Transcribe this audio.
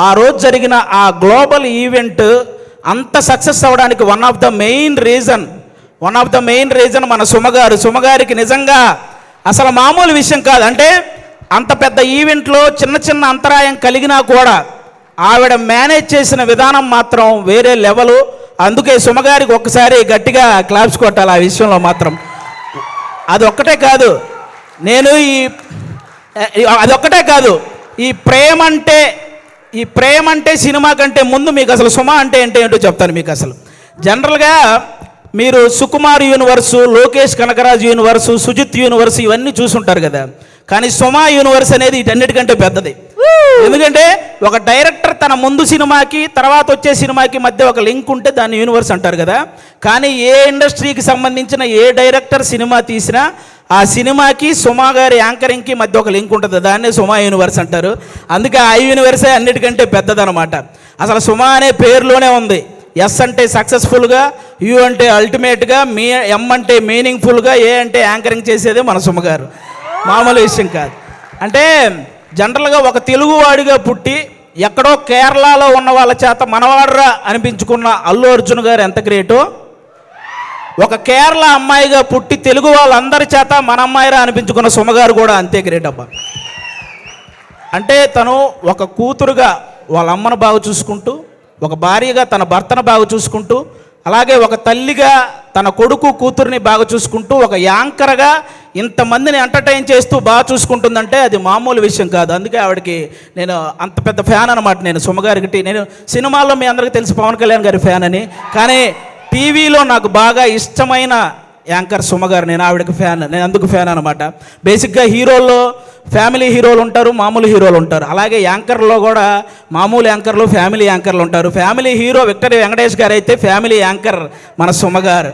ఆ రోజు జరిగిన ఆ గ్లోబల్ ఈవెంట్ అంత సక్సెస్ అవ్వడానికి one of the main reason one of the main reason మన సుమగారు. సుమగారికి నిజంగా అసలు మామూలు విషయం కాదు. అంటే అంత పెద్ద ఈవెంట్లో చిన్న చిన్న అంతరాయం కలిగినా కూడా ఆవిడ మేనేజ్ చేసిన విధానం మాత్రం వేరే లెవెలు. అందుకే సుమగారికి ఒక్కసారి గట్టిగా క్లాప్స్ కొట్టాలి ఆ విషయంలో మాత్రం. అది ఒక్కటే కాదు. నేను ఈ అదొక్కటే కాదు. ఈ ప్రేమ అంటే ఈ ప్రేమ అంటే సినిమా కంటే ముందు మీకు అసలు సుమ అంటే ఏంటో ఏంటో చెప్తాను మీకు అసలు. జనరల్గా మీరు Sukumar universe Lokesh Kanagaraj universe Sujeeth universe ఇవన్నీ చూసుంటారు కదా. కానీ సుమా యూనివర్స్ అనేది వీటన్నిటికంటే పెద్దది. ఎందుకంటే ఒక డైరెక్టర్ తన ముందు సినిమాకి తర్వాత వచ్చే సినిమాకి మధ్య ఒక లింక్ ఉంటే దాన్ని యూనివర్స్ అంటారు కదా. కానీ ఏ ఇండస్ట్రీకి సంబంధించిన ఏ డైరెక్టర్ సినిమా తీసినా ఆ సినిమాకి సుమా గారి యాంకరింగ్కి మధ్య ఒక లింక్ ఉంటుంది. దాన్నే సుమా యూనివర్స్ అంటారు. అందుకే ఆ యూనివర్సే అన్నిటికంటే పెద్దదనమాట. అసలు సుమా అనే పేరులోనే ఉంది. ఎస్ అంటే సక్సెస్ఫుల్గా యు అంటే అల్టిమేట్గా మీ ఎం అంటే మీనింగ్ఫుల్గా ఏ అంటే యాంకరింగ్ చేసేదే మన సుమ గారు. మామూలు విషయం కాదు. అంటే జనరల్గా ఒక తెలుగువాడిగా పుట్టి ఎక్కడో కేరళలో ఉన్న వాళ్ళ చేత మనవాడరా అనిపించుకున్న అల్లు అర్జున్ గారు ఎంత గ్రేటో ఒక కేరళ అమ్మాయిగా పుట్టి తెలుగు వాళ్ళందరి చేత మన అమ్మాయిరా అనిపించుకున్న సుమగారు కూడా అంతే గ్రేట్ అబ్బా. అంటే తను ఒక కూతురుగా వాళ్ళ అమ్మను బాగా చూసుకుంటూ ఒక భార్యగా తన భర్తను బాగా చూసుకుంటూ అలాగే ఒక తల్లిగా తన కొడుకు కూతుర్ని బాగా చూసుకుంటూ ఒక యాంకర్గా ఇంతమందిని ఎంటర్టైన్ చేస్తూ బాగా చూసుకుంటుందంటే అది మామూలు విషయం కాదు. అందుకే ఆవిడకి నేను అంత పెద్ద ఫ్యాన్ అనమాట నేను సుమగారికి. నేను సినిమాల్లో మీ అందరికీ తెలిసి పవన్ కళ్యాణ్ గారి ఫ్యాన్ అని. కానీ టీవీలో నాకు బాగా ఇష్టమైన యాంకర్ సుమ గారు. నేను ఆవిడకి ఫ్యాన్ నేను అందుకు ఫ్యాన్ అనమాట బేసిక్గా హీరోల్లో ఫ్యామిలీ హీరోలు ఉంటారు మామూలు హీరోలు ఉంటారు. అలాగే యాంకర్లో కూడా మామూలు యాంకర్లు ఫ్యామిలీ యాంకర్లు ఉంటారు. ఫ్యామిలీ హీరో విక్టరీ వెంకటేష్ గారు అయితే ఫ్యామిలీ యాంకర్ మన సుమ గారు.